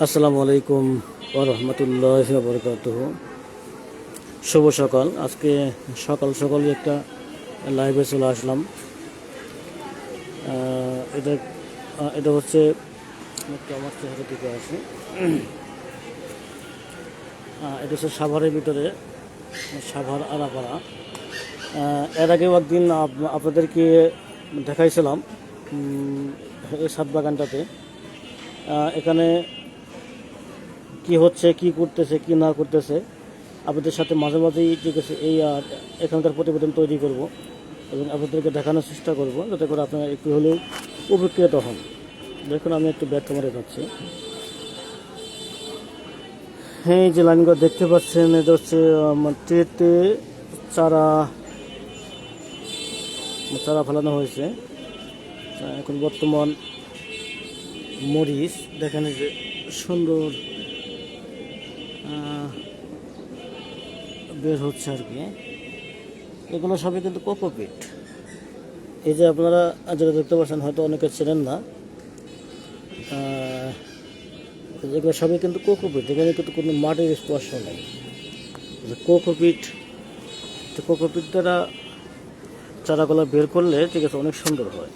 আসসালামু আলাইকুম ওরহমতুল্লাহ বরকাত শুভ সকাল। আজকে সকাল সকালই একটা লাইভে চলে আসলাম। এটা এটা হচ্ছে আমার চেহারা দিকে আছে এটা হচ্ছে সাভারের ভিতরে, সাভার আরাপাড়া। এর আগেও একদিন আপ- আপনাদেরকে দেখাইছিলাম এই সাত বাগানটাতে। এখানে কি হচ্ছে, কি করতেছে, কি না করতেছে, আপনাদের সাথে মাঝে মাঝেই ঠিক আছে, এই এখানকার প্রতিবেদন তৈরি করব এবং আপনাদেরকে দেখানোর চেষ্টা করব যাতে করে আপনারা একটু হলেও উপকৃত হন। দেখুন, আমি একটু ব্যাক ক্যামেরা যাচ্ছি। হ্যাঁ যে লাইনগুলো দেখতে পাচ্ছেন এটা হচ্ছে ট্রেতে চারা চারা ফেলানো হয়েছে। এখন বর্তমান মরিচ, দেখেন যে সুন্দর বের হচ্ছে আর কি। এগুলো সবই কিন্তু কোকোপিট এই যে আপনারা যেটা দেখতে পাচ্ছেন, হয়তো অনেকে চেনেন না। এগুলো সবই কিন্তু কোকোপিট এখানে কিন্তু কোনো মাটির স্পর্শ নেই। কোকোপিট তো কোকোপিট দ্বারা চারাগুলো বের করলে ঠিক আছে, অনেক সুন্দর হয়।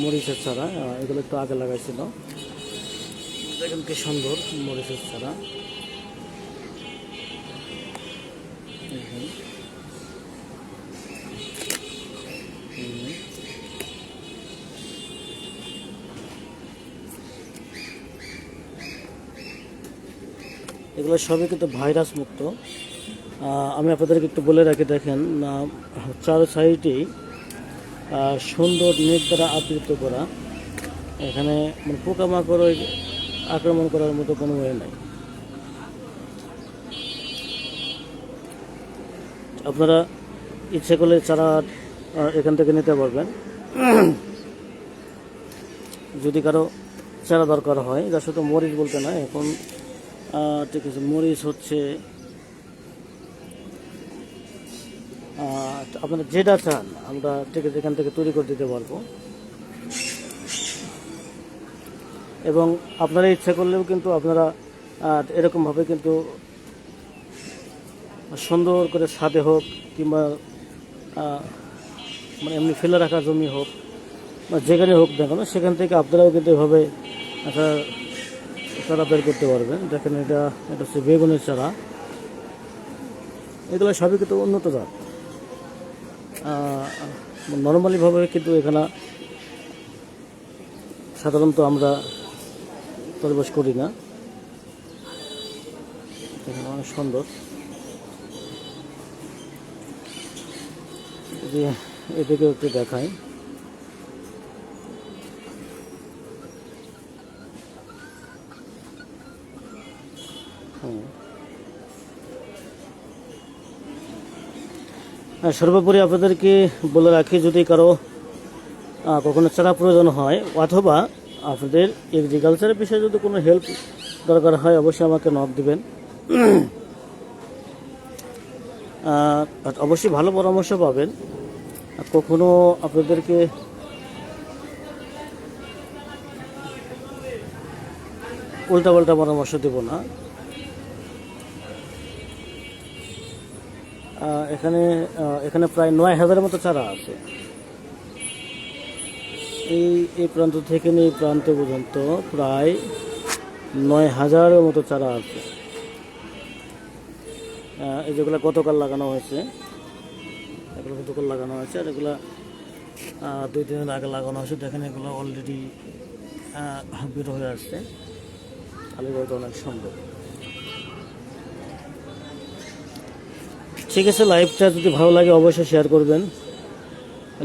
মরিচের চারা এগুলো একটু আগে লাগাইছিল। দেখেন কি সুন্দর মরিচের চারা এগুলো সবই কিন্তু ভাইরাস মুক্ত। আমি আপনাদেরকে একটু বলে রাখি দেখেন চার সাইডেই আহ, সুন্দর নেট দ্বারা আবৃত করা। এখানে মানে পোকামাকড় আক্রমণ করার মতো কোনো ওয়ে নাই। আপনারা ইচ্ছে করলে চারা এখান থেকে নিতে পারবেন। যদি কারও চারা দরকার হয় যা শুধু মরিচ বলতে না, এখন ঠিক আছে, মরিচ হচ্ছে আপনারা যেটা চান, আমরা ঠিক আছে, এখান থেকে তৈরি করে দিতে পারব। এবং আপনারা ইচ্ছা করলেও কিন্তু আপনারা এরকমভাবে কিন্তু সুন্দর করে ছাদে হোক কিংবা মানে এমনি ফেলে রাখা জমি হোক বা যেখানে হোক না কেন, সেখান থেকে আপনারাও কিন্তু এভাবে একটা চারা বের করতে পারবেন। দেখেন এটা এটা হচ্ছে বেগুনের চারা। এগুলো সবই কিন্তু উন্নত জাত। নর্মালিভাবে কিন্তু এখানে সাধারণত আমরা পরিবেশ করি না। অনেক সুন্দর। যে এদিকে একটু দেখাই। হ্যাঁ, সর্বোপরি আপনাদেরকে বলে রাখি যদি কারও কখনো চারা প্রয়োজন হয় অথবা আপনাদের এগ্রিকালচারের বিষয়ে যদি কোনো হেল্প দরকার হয়, অবশ্যই আমাকে নক দেবেন। অবশ্যই ভালো পরামর্শ পাবেন। কখনো আপনাদেরকে উল্টাপাল্টা পরামর্শ দেব না। এখানে এখানে প্রায় নয় হাজারের মতো চারা আছে। এই এই প্রান্ত থেকে এই প্রান্ত পর্যন্ত প্রায় নয় হাজারের মতো চারা আছে। এই যেগুলো গতকাল লাগানো হয়েছে, এগুলো গতকাল লাগানো হয়েছে, আর এগুলো দুই, তিন দিন আগে লাগানো হয়েছে। দেখেন এগুলো অলরেডি বের হয়ে আসছে। আলিগড়টা অনেক সম্ভব ঠিক আছে লাইভটা যদি ভালো লাগে অবশ্যই শেয়ার করবেন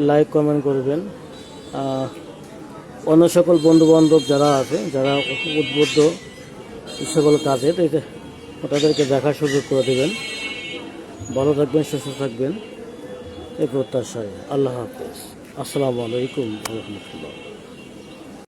লাইক কমেন্ট করবেন। অন্য সকল বন্ধুবান্ধব যারা আছে, যারা উদ্বুদ্ধ এই সকল কাজে তাদেরকে দেখার সুযোগ করে দেবেন। ভালো থাকবেন, সুস্থ থাকবেন। এই প্রত্যাশায়। আল্লাহ হাফেজ। আসসালামু আলাইকুম রহমতুল্লাহ।